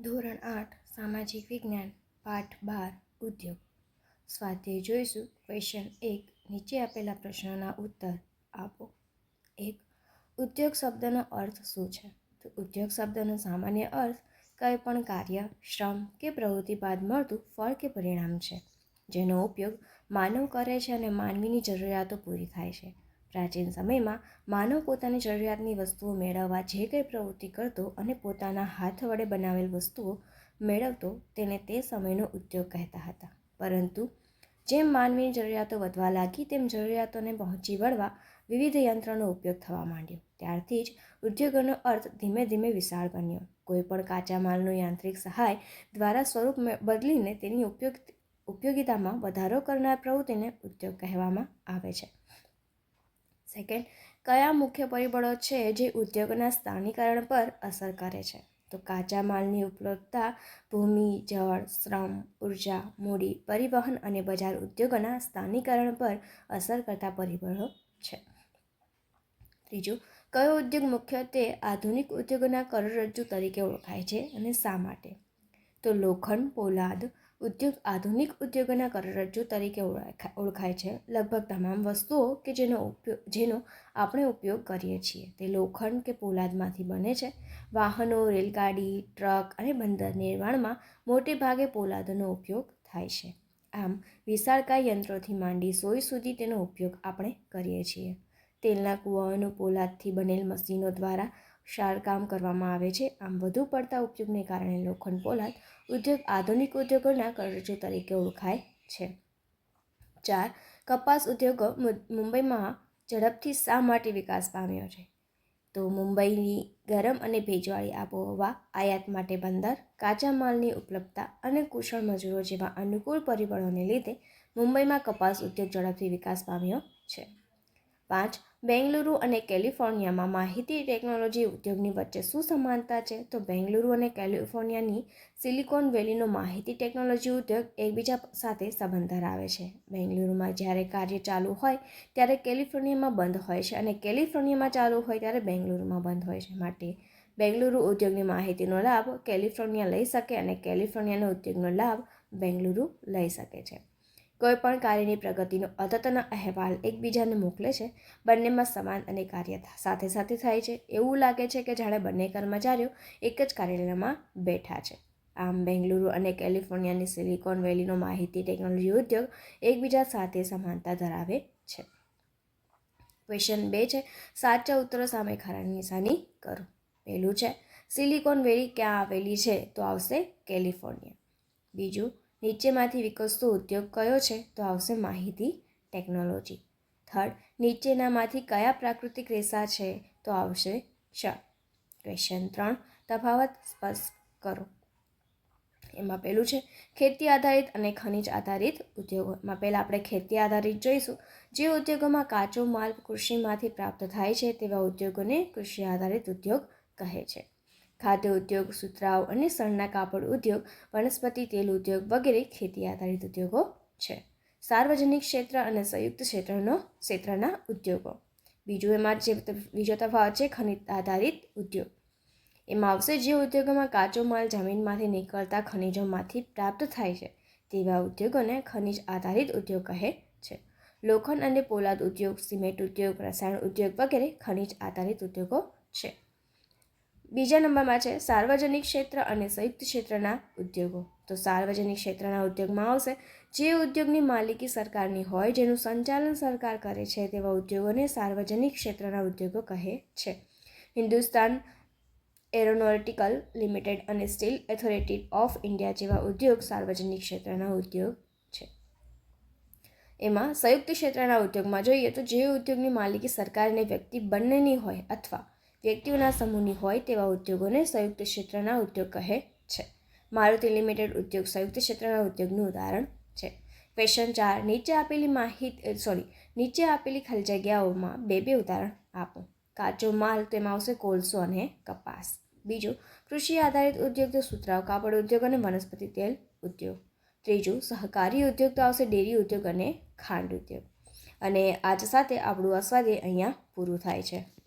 ધોરણ આઠ, સામાજિક વિજ્ઞાન, પાઠ બાર, ઉદ્યોગ. સ્વાધ્યાય જોઈશું. ક્વેશ્ચન એક, નીચે આપેલા પ્રશ્નોના ઉત્તર આપો. એક, ઉદ્યોગ શબ્દનો અર્થ શું છે? તો ઉદ્યોગ શબ્દનો સામાન્ય અર્થ કંઈ પણ કાર્ય, શ્રમ કે પ્રવૃત્તિ બાદ મળતું ફળ કે પરિણામ છે, જેનો ઉપયોગ માનવ કરે છે અને માનવીની જરૂરિયાતો પૂરી થાય છે. પ્રાચીન સમયમાં માનવ પોતાની જરૂરિયાતની વસ્તુઓ મેળવવા જે કંઈ પ્રવૃત્તિ કરતો અને પોતાના હાથ વડે બનાવેલ વસ્તુઓ મેળવતો તેને તે સમયનો ઉદ્યોગ કહેતા હતા. પરંતુ જેમ માનવીની જરૂરિયાતો વધવા લાગી, તેમ જરૂરિયાતોને પહોંચી વળવા વિવિધ યંત્રોનો ઉપયોગ થવા માંડ્યો. ત્યારથી જ ઉદ્યોગોનો અર્થ ધીમે ધીમે વિશાળ બન્યો. કોઈપણ કાચા માલનો યાંત્રિક સહાય દ્વારા સ્વરૂપ બદલીને તેની ઉપયોગ, ઉપયોગિતામાં વધારો કરનાર પ્રવૃત્તિને ઉદ્યોગ કહેવામાં આવે છે. સેકન્ડ કયા મુખ્ય પરિબળો છે જે ઉદ્યોગના સ્થાનિકરણ પર અસર કરે છે? તો કાચા માલની ઉપલબ્ધતા, ભૂમિ, જળ, શ્રમ, ઊર્જા, મૂડી, પરિવહન અને બજાર ઉદ્યોગોના સ્થાનિકરણ પર અસર કરતા પરિબળો છે. ત્રીજું, કયો ઉદ્યોગ મુખ્યત્વે આધુનિક ઉદ્યોગોના કરોડરજ્જુ તરીકે ઓળખાય છે અને શા માટે? તો લોખંડ, પોલાદ ઉદ્યોગ આધુનિક ઉદ્યોગોના કરોડરજ્જુ તરીકે ઓળખા ઓળખાય છે. લગભગ તમામ વસ્તુઓ કે જેનો ઉપયોગ જેનો આપણે ઉપયોગ કરીએ છીએ. તે લોખંડ કે પોલાદમાંથી બને છે. વાહનો, રેલગાડી, ટ્રક અને બંદર નિર્માણમાં મોટે ભાગે પોલાદનો ઉપયોગ થાય છે. આમ, વિશાળકાય યંત્રોથી માંડી સોય સુધી તેનો ઉપયોગ આપણે કરીએ છીએ. તેલના કૂવાઓનું પોલાદથી બનેલ મશીનો દ્વારા શાળકામ કરવામાં આવે છે. આમ વધુ પડતા ઉપયોગને કારણે લોખંડ પોલાદ ઉદ્યોગ આધુનિક ઉદ્યોગોના કરજો તરીકે ઓળખાય છે. ચાર, કપાસ ઉદ્યોગો મુંબઈમાં ઝડપથી શા માટે વિકાસ પામ્યો છે? તો મુંબઈની ગરમ અને ભેજવાળી આબોહવા, આયાત માટે બંદર, કાચા માલની ઉપલબ્ધતા અને કુશળ મજૂરો જેવા અનુકૂળ પરિબળોને લીધે મુંબઈમાં કપાસ ઉદ્યોગ ઝડપથી વિકાસ પામ્યો છે. પાંચ બેંગલુરુ અને કેલિફોર્નિયામાં માહિતી ટેકનોલોજી ઉદ્યોગની વચ્ચે શું સમાનતા છે? તો બેંગલુરુ અને કેલિફોર્નિયાની સિલિકોન વેલીનો માહિતી ટેકનોલોજી ઉદ્યોગ એકબીજા સાથે સંબંધ ધરાવે છે. બેંગલુરુમાં જ્યારે કાર્ય ચાલુ હોય, ત્યારે કેલિફોર્નિયામાં બંધ હોય છે અને કેલિફોર્નિયામાં ચાલુ હોય ત્યારે બેંગલુરુમાં બંધ હોય છે. માટે બેંગલુરુ ઉદ્યોગની માહિતીનો લાભ કેલિફોર્નિયા લઈ શકે અને કેલિફોર્નિયાના ઉદ્યોગનો લાભ બેંગલુરુ લઈ શકે છે. કોઈપણ કાર્યની પ્રગતિનો અદ્યતન અહેવાલ એકબીજાને મોકલે છે, બંનેમાં સમાન અને કાર્ય સાથે સાથે થાય છે. એવું લાગે છે કે જાણે બંને કર્મચારીઓ એક જ કાર્યાલયમાં બેઠા છે. આમ, બેંગલુરુ અને કેલિફોર્નિયાની સિલિકોન વેલીનો માહિતી ટેકનોલોજી ઉદ્યોગ એકબીજા સાથે સમાનતા ધરાવે છે. ક્વેશ્ચન બે છે, સાચા ઉત્તરો સામે ખરાની નિશાની કરો. પહેલું છે, સિલિકોન વેલી ક્યાં આવેલી છે? તો આવશે કેલિફોર્નિયા. બીજું નીચેમાંથી વિકસતો ઉદ્યોગ કયો છે તો આવશે માહિતી ટેકનોલોજી. થર્ડ, નીચેનામાંથી કયા પ્રાકૃતિક રેસા છે તો આવશે ક્ષ ક્વેશ્ચન ત્રણ, તફાવત સ્પષ્ટ કરો. એમાં પહેલું છે, ખેતી આધારિત અને ખનિજ આધારિત ઉદ્યોગોમાં પહેલાં આપણે ખેતી આધારિત જોઈશું. જે ઉદ્યોગોમાં કાચો માલ કૃષિમાંથી પ્રાપ્ત થાય છે તેવા ઉદ્યોગોને કૃષિ આધારિત ઉદ્યોગ કહે છે. ખાદ્ય ઉદ્યોગ, સુતરાઉ અને સણના કાપડ ઉદ્યોગ, વનસ્પતિ તેલ ઉદ્યોગ વગેરે ખેતી આધારિત ઉદ્યોગો છે. સાર્વજનિક ક્ષેત્ર અને સંયુક્ત ક્ષેત્રનો, ક્ષેત્રના ઉદ્યોગો. બીજું એમાં જે બીજો તફાવત છે ખનિજ આધારિત ઉદ્યોગ. એમાં આવશે જે ઉદ્યોગોમાં કાચો માલ જમીનમાંથી નીકળતા ખનિજોમાંથી પ્રાપ્ત થાય છે. તેવા ઉદ્યોગોને ખનિજ આધારિત ઉદ્યોગ કહે છે. લોખંડ અને પોલાદ ઉદ્યોગ, સિમેન્ટ ઉદ્યોગ, રસાયણ ઉદ્યોગ વગેરે ખનિજ આધારિત ઉદ્યોગો છે. બીજા નંબરમાં છે, સાર્વજનિક ક્ષેત્ર અને સંયુક્ત ક્ષેત્રના ઉદ્યોગો. તો સાર્વજનિક ક્ષેત્રના ઉદ્યોગમાં આવશે. જે ઉદ્યોગની માલિકી સરકારની હોય, જેનું સંચાલન સરકાર કરે છે, તેવા ઉદ્યોગોને સાર્વજનિક ક્ષેત્રના ઉદ્યોગો કહે છે. હિન્દુસ્તાન એરોનોટિકલ લિમિટેડ અને સ્ટીલ ઓથોરિટી ઓફ ઇન્ડિયા જેવા ઉદ્યોગ સાર્વજનિક ક્ષેત્રના ઉદ્યોગ છે. એમાં સંયુક્ત ક્ષેત્રના ઉદ્યોગમાં જોઈએ તો જે ઉદ્યોગની માલિકી સરકાર અને વ્યક્તિ બંનેની હોય અથવા વ્યક્તિઓના સમૂહની હોય તેવા ઉદ્યોગોને સંયુક્ત ક્ષેત્રના ઉદ્યોગ કહે છે. મારુતિ લિમિટેડ ઉદ્યોગ સંયુક્ત ક્ષેત્રના ઉદ્યોગનું ઉદાહરણ છે. ક્વેશ્ચન ચાર નીચે આપેલી માહિતી સોરી નીચે આપેલી ખાલી જગ્યાઓમાં બે બે ઉદાહરણ આપો. કાચો માલ, તેમાં આવશે કોલસો અને કપાસ. બીજું, કૃષિ આધારિત ઉદ્યોગ તો સુતરાવ કાપડ ઉદ્યોગ અને વનસ્પતિ તેલ ઉદ્યોગ. ત્રીજું, સહકારી ઉદ્યોગ તો આવશે ડેરી ઉદ્યોગ અને ખાંડ ઉદ્યોગ. અને આજ સાથે આપણું અસ્વાદ્ય અહીંયા પૂરું થાય છે.